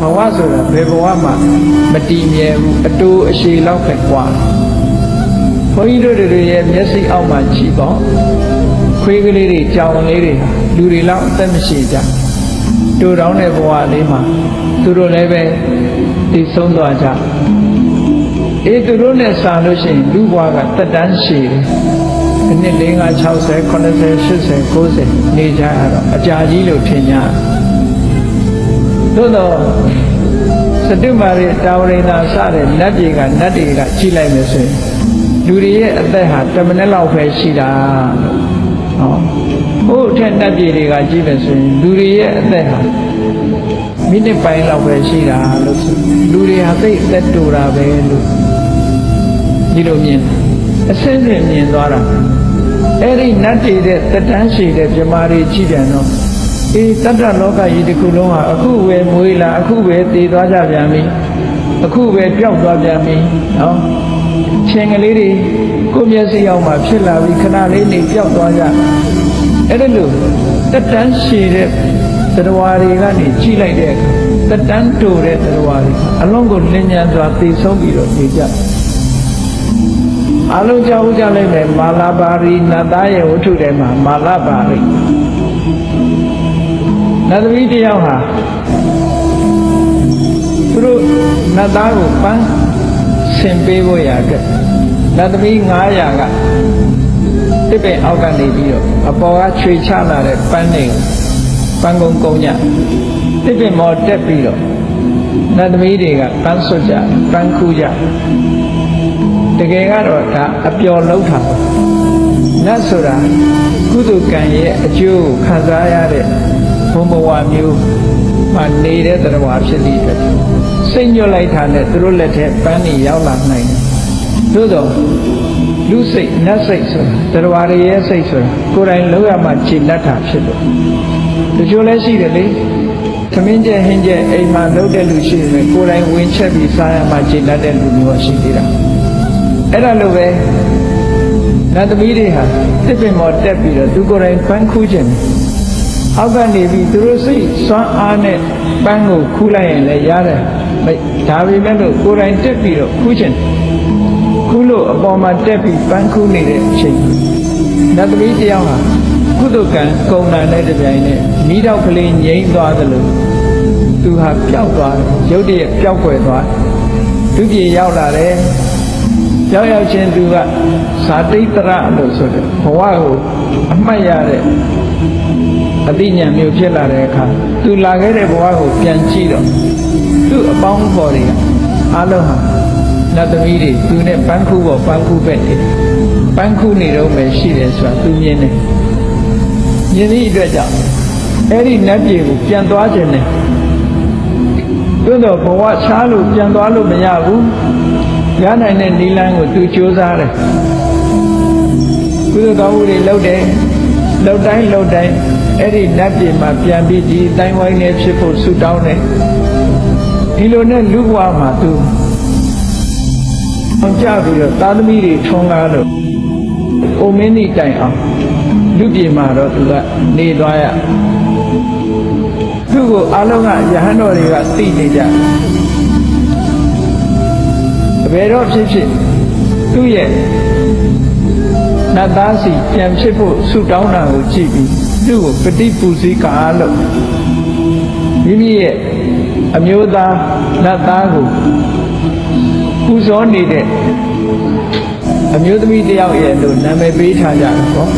ဘဝဆိုတာဘယ်ဘဝမှမတည်မြဲဘူးအတူအရှိလောက်ပဲกว่าဘုန်းကြီးတို့တွေရဲ့မျက်စိအောက်မှာကြည့်ပေါ့ခွေးကလေးတွေကြောင်လေးတွေလူတွေလောက်အသက်မရှိကြတူတောင်းတဲ့ဘဝလေးမှာသူတို့လည်းပဲတည်ဆုံးသွားကြအေးသူတို့နဲ့စာလို့ရှိရင်လူဘဝကတက်တန်းရှိတယ်အနှစ်၄၅60 90 80 90နေကြရတော့အကြာကြီးလို့ထင်ကြ သို့တော့စတုမာရိတာဝရိနာစတဲ့နတ်တွေကနတ်တွေကကြည်လိုက်မယ်ဆိုရင်လူတွေရဲ့အသက်ဟာ10မိနစ်လောက်ပဲရှိတာလို့ဟောဟိုအထက်နတ်ပြည်တွေကကြည့်မယ်ဆိုရင်လူတွေရဲ့အသက်ဟာမိနစ်ပိုင်းလောက်ပဲရှိတာလို့ဆိုလူတွေဟာသိအသက်တူတာပဲလို့ဒီလိုမြင်အစင်းစင်မြင်သွားတာအဲ့ဒီနတ်တွေတဲ့တတန်းရှိတဲ့မြမာတွေကြည့်ပြန်တော့ အေးတတ္တလောကကြီးတစ်ခုလုံးဟာအခုပဲမွေးလာအခုပဲတည်သွားကြပြန်ပြီအခုပဲပျောက်သွားပြန်ပြီနော်ချင်းကလေးတွေကိုမျက်စိအောင်မှဖြစ်လာပြီခဏလေးနေပျောက်သွားကြအဲ့ဒါလို့တတန်းရှိတဲ့တရားတွေကနေကြည့်လိုက်တဲ့အခါတတန်းတူတဲ့တရားတွေအလုံးကိုလင်းညံစွာသိဆုံးပြီးတော့နေကြအလုံးကြောက်ကြလိုက်မယ်မာလာပါရီနတ်သားရဲ့ဝတ္ထုထဲမှာမာလာပါရီ နတ်သမီးတယောက်ဟာသူတို့နတ်သားကိုပန်းဆင်ပေးဖို့ရတဲ့နတ်သမီး900ကတစ်ပင်အောက်ကနေပြီးတော့အပေါ်ကခြွေချလာတဲ့ပန်းတွေပန်းကုန်းကုန်းညတစ်ပင်မော်တက်ပြီးတော့နတ်သမီးတွေကပန်းဆွတ်ကြပန်းခူးကြတကယ်ကတော့ဒါအပျော်လုံးတာနတ်ဆိုတာကုသကံရဲ့အကျိုးကိုခံစားရတဲ့ ဘုံဘဝမျိုးမှနေတဲ့တရားဖြစ်သည့်အတွက်စိတ်ညွတ်လိုက်တာနဲ့သူတို့လက်ထဲပန်းနေရောက်လာနိုင်တယ်သို့တော့လူစိတ်နတ်စိတ်ဆိုတာတရားရရဲ့စိတ်ဆိုတာကိုယ်တိုင်လောက်ရမှခြေလက်တာဖြစ်လို့တချို့လည်းရှိတယ်လေသမင်းကျဲဟင်းကျဲအိမ်မှာလုပ်တဲ့လူရှိတယ်ကိုယ်တိုင်ဝင်ချက်ပြီးစားရမှခြေလက်တဲ့လူမျိုးရှိသေးတာအဲ့ဒါလိုပဲနတ်သမီးတွေဟာတစ်ပင်ပေါ်တက်ပြီးတော့သူကိုယ်တိုင်ပန်းခူးခြင်း အောက်ကနေပြီးသူတို့စိတ်စွမ်းအားနဲ့ပန်းကိုခူးလိုက်ရင်လည်းရတယ်ဒါပေမဲ့လို့ကိုယ်တိုင်တက်ပြီးတော့ခူးခြင်းခူးလို့အပေါ်မှာတက်ပြီးပန်းခူးနေတဲ့အချိန်နတ်သမီးတယောက်ဟာကုသကံကုံနာနဲ့တပြိုင်နက်မိတော့ကလေးငြိမ့်သွားသလိုသူဟာပျောက်သွားတယ်ရုတ်တရက်ပျောက်ွယ်သွားသူပြေရောက်လာတယ် ရောက်ရောက်ချင်းသူကဇာတိတရလို့ဆိုတဲ့ဘဝကိုအမှတ်ရတဲ့အသိဉာဏ်မျိုးဖြစ်လာတဲ့အခါသူလာခဲ့တဲ့ဘဝကိုပြန်ကြည့်တော့သူ့အပေါင်းဖော်တွေကအလုံးဟာနတ်သမီးတွေသူနဲ့ပန်းခုပေါ်ပန်းခုပဲနေပန်းခုနေတော့ပဲရှိတယ်ဆိုတာသူမြင်တယ်မြင်သည့်အတွက်ကြောင့်အဲ့ဒီနတ်ပြည်ကိုပြန်သွားခြင်းနဲ့သို့တော့ဘဝချားလို့ပြန်သွားလို့မရဘူး ရနိုင်တဲ့နိလန်းကိုသူကြိုးစားတယ်ကုသိုလ်ကောင်းမှုတွေလုပ်တယ်လုပ်တိုင်းလုပ်တိုင်းအဲ့ဒီနတ်ပြည်မှာပြန်ပြီးဒီတိုင်းဝိုင်းနဲ့ဖြစ်ဖို့ဆုတောင်းတယ်ဒီလိုနဲ့လူဘဝမှာသူအောင်ကြပြီးတော့သာသမီတွေထုံကားလို့အိုမင်းဤတိုင်အောင်လူပြည်မှာတော့သူကနေသွားရသူ့ကိုအလုံးကယဟန်တော်တွေကသိနေကြ ဘယ်တော့ဖြစ်ဖြစ်သူ့ရဲ့နတ်သားစီပြန်ဖြစ်ဖို့ဆုတောင်းတာကိုကြည့်ပြီးသူ့ကိုပฏิပူဇိကာလို့မိမိရဲ့အမျိုးသားနတ်သားကိုပူဇော်နေတဲ့အမျိုးသမီးတယောက်ရဲ့လို့နာမည်ပေးထားကြတယ်ပေါ့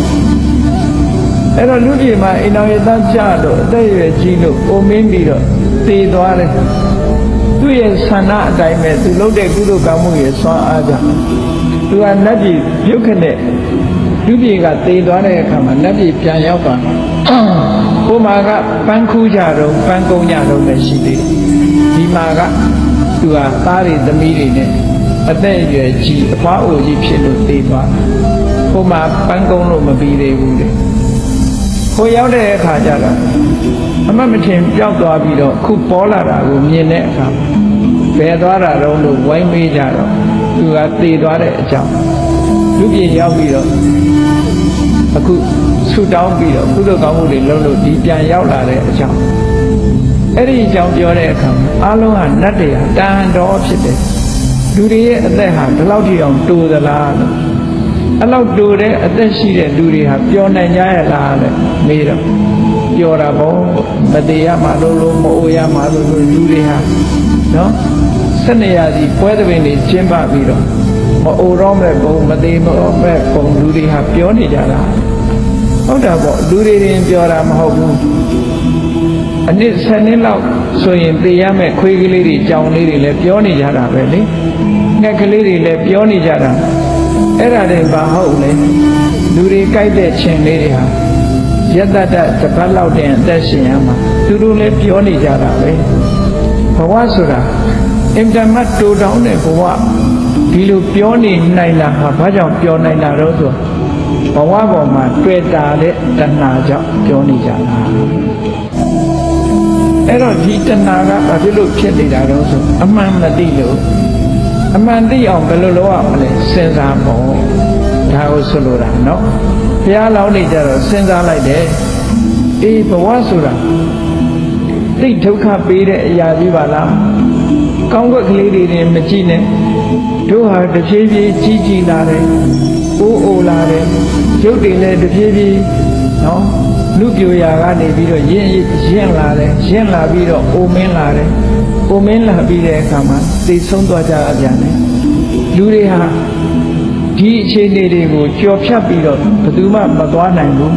အဲ့တော့လူပြည်မှာအိမ်တော်ရသားကြတော့အသက်အရွယ်ကြီးလို့အိုမင်းပြီးတော့တည်သွားတယ် သူ့ရဲ့ဆန္ဒအတိုင်းပဲသူလုပ်တဲ့ကုသိုလ်ကောင်းမှုရဲ့စွမ်းအားကြောင့်သူကနတ်ပြည်ပြုတ်ခနဲ့လူပြည်ကတည်သွားတဲ့အခါမှာနတ်ပြည်ပြန်ရောက်သွားတယ်။ကိုမာကပန်းခူးကြတော့ပန်းကုန်းကြတော့လည်းရှိသေးတယ်။ဒီမာကသူကသားတွေသမီးတွေနဲ့အသက်အရွယ်ကြီးအဖွားအိုကြီးဖြစ်လို့တည်သွားတယ်။ကိုမာပန်းကုန်းလို့မပြီးသေးဘူးလေ။ကိုရောက်တဲ့အခါကျတော့ အမတ်မထင်ပျောက်သွားပြီးတော့ခုပေါ်လာတာကိုမြင်တဲ့အခါဘယ်သွားတာတော့လို့ဝိုင်းမေးကြတော့သူကတည်သွားတဲ့အကြောင်းလူပြည်ရောက်ပြီးတော့အခုဆူတောင်းပြီးတော့ကုသိုလ်ကောင်းမှုတွေလုပ်လို့ဒီပြန်ရောက်လာတဲ့အကြောင်းအဲ့ဒီအကြောင်းပြောတဲ့အခါမှာအလုံးဟာနတ်တရားတန်တော်ဖြစ်တယ်လူတွေရဲ့အသက်ဟာဒီလောက်ထိအောင်တူသလားလို့ အဲ့လောက်တူတဲ့အသက်ရှိတဲ့လူတွေဟာပျော်နိုင်ကြရလားတဲ့မေးတော့ပျော်တာပေါ့မတရားမှလို့လို့မအိုရမှလို့လို့လူတွေဟာနော်ဆက်နေရစီပွဲသဘင်တွေကျင်းပပြီးတော့မအိုတော့မဲ့ဘုံမသေးမတော့မဲ့ဘုံလူတွေဟာပြောနေကြတာဟုတ်တာပေါ့လူတွေရင်ပြောတာမဟုတ်ဘူးအနည်းဆယ်နှစ်လောက်ဆိုရင်သိရမဲ့ခွေးကလေးတွေကြောင်လေးတွေလည်းပြောနေကြတာပဲလေငှက်ကလေးတွေလည်းပြောနေကြတာ အဲ့ဒါတွေဘာဟုတ်လဲလူတွေကြိုက်တဲ့ခြင်းလေးတွေဟာယတ္တတတစ်ပတ်လောက်တင်အသက်ရှင်ရမှာသူတို့လည်းပြောနေကြတာပဲဘဝဆိုတာအင်တာမတ်တူတောင်းတဲ့ဘဝဒီလိုပြောနေနိုင်တာဟာဘာကြောင့်ပြောနိုင်တာတော့ဆိုဘဝပေါ်မှာတွေ့တာတဲ့တဏှာကြောင့်ပြောနေကြတာအဲ့တော့ဒီတဏှာကဘာဖြစ်လို့ဖြစ်နေတာတော့ဆိုအမှန်မသိလို့ အမှန်သိအောင်ဘယ်လိုလုပ်ရမလဲစဉ်းစားဖို့ဒါကိုဆိုလိုတာเนาะဘုရားလောင်းနေကြတော့စဉ်းစားလိုက်တယ်အေးဘဝဆိုတာသိဒုက္ခပေးတဲ့အရာကြီးပါလားကောင်းကွက်ကလေးတွေနဲ့မကြည့်နဲ့တို့ဟာတဖြည်းဖြည်းကြီးကြီးလာတယ်အိုးအိုလာတယ်ရုပ်တွေလည်းတဖြည်းဖြည်းနော်လူပြိုရာကနေပြီးတော့ရင့်ရင့်လာတယ်ရင့်လာပြီးတော့အိုမင်းလာတယ် အိုမင်းလာပြီးတဲ့အခါမှာသိဆုံးသွားကြအပြန်တယ်လူတွေဟာဒီအခြေအနေတွေကိုကြော်ဖြတ်ပြီးတော့ဘယ်သူမှမသွားနိုင်ဘူး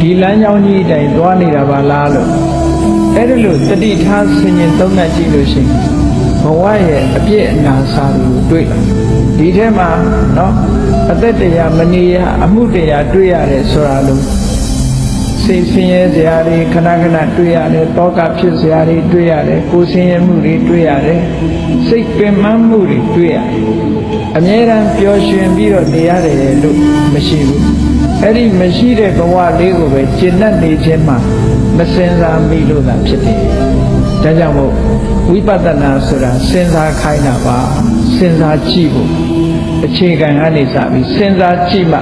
ဒီလမ်းကြောင်းကြီးအတိုင်းသွားနေတာပါလားလို့အဲ့ဒါလို့တတိထားဆင်ញင်သုံးသပ်ကြည့်လို့ရှိရင်ဘဝရဲ့အပြည့်အနာစာတွေကိုတွေ့လာဒီထဲမှာเนาะအသက်တရားမနေရအမှုတရားတွေ့ရတယ်ဆိုတာလို့ စိတ်ဆင်းရဲစရာတွေခဏခဏတွေ့ရတယ်တောကဖြစ်စရာတွေတွေ့ရတယ်ကိုယ်ဆင်းရဲမှုတွေတွေ့ရတယ်စိတ်ပင်ပန်းမှုတွေတွေ့ရတယ်အမြဲတမ်းပျော်ရွှင်ပြီးတော့နေရတယ်လို့မရှိဘူးအဲ့ဒီမရှိတဲ့ဘဝလေးကိုပဲကျင့်တတ်နေခြင်းမှာမစင်စားမိလို့သာဖြစ်တယ်ဒါကြောင့်မို့ဝိပဿနာဆိုတာစဉ်းစားခိုင်းတာပါစဉ်းစားကြည့်ဖို့အခြေခံကနေစပြီးစဉ်းစားကြည့်မှ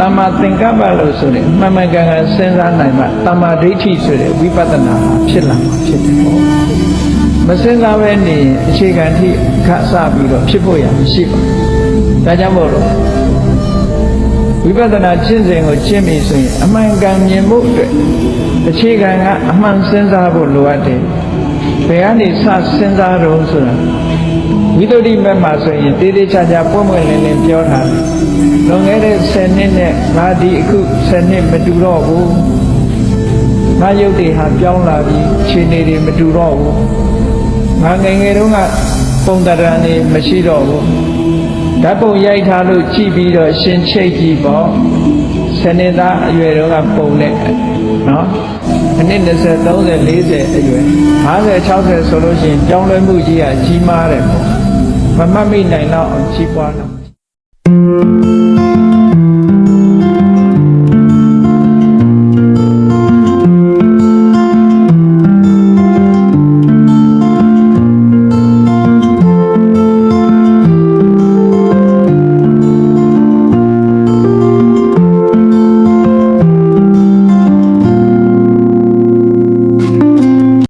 တမ္မာသင်္ကပ္ပလို့ဆိုရင်မှန်မှန်ကန်ကန်စဉ်းစားနိုင်မှတမ္မာဒိဋ္ဌိဆိုတဲ့ဝိပဿနာဟာဖြစ်လာမှာဖြစ်တယ်ပေါ့မစဉ်းစားပဲနေရင်အခြေခံထိခဆပြီးတော့ဖြစ်ဖို့ရမရှိပါဘူးဒါကြောင့်မို့လို့ဝိပဿနာကျင့်စဉ်ကိုကျင့်ပြီဆိုရင်အမှန်ကန်မြင်ဖို့အတွက်အခြေခံကအမှန်စဉ်းစားဖို့လိုအပ်တယ်ဘယ်ကနေစစဉ်းစားတော့ဆိုတာဝိသုဒ္ဓိမက်မှာဆိုရင်တေးသေးချာချာပွင့်ပွင့်လင်းလင်းပြောထားတယ် လွန်ခဲ့တဲ့10နှစ်နဲ့ငါဒီအခု10နှစ်မတူတော့ဘူးငါရုပ်တွေဟာပြောင်းလာပြီခြေနေတွေမတူတော့ဘူးငါငယ်ငယ်တုန်းကပုံတရံတွေမရှိတော့ဘူးဓာတ်ပုံရိုက်ထားလို့ကြည့်ပြီးတော့ရှင်ချိတ်ကြည့်ပေါ့စနေသားအရွယ်တုန်းကပုံနဲ့နော်အနည်း20 30 40အရွယ်50 60ဆိုလို့ရှိရင်ကြောင်းလဲမှုကြီးကကြီးမားတယ်ပေါ့မမှတ်မိနိုင်တော့အောင်ကြီးပွားတော့ Música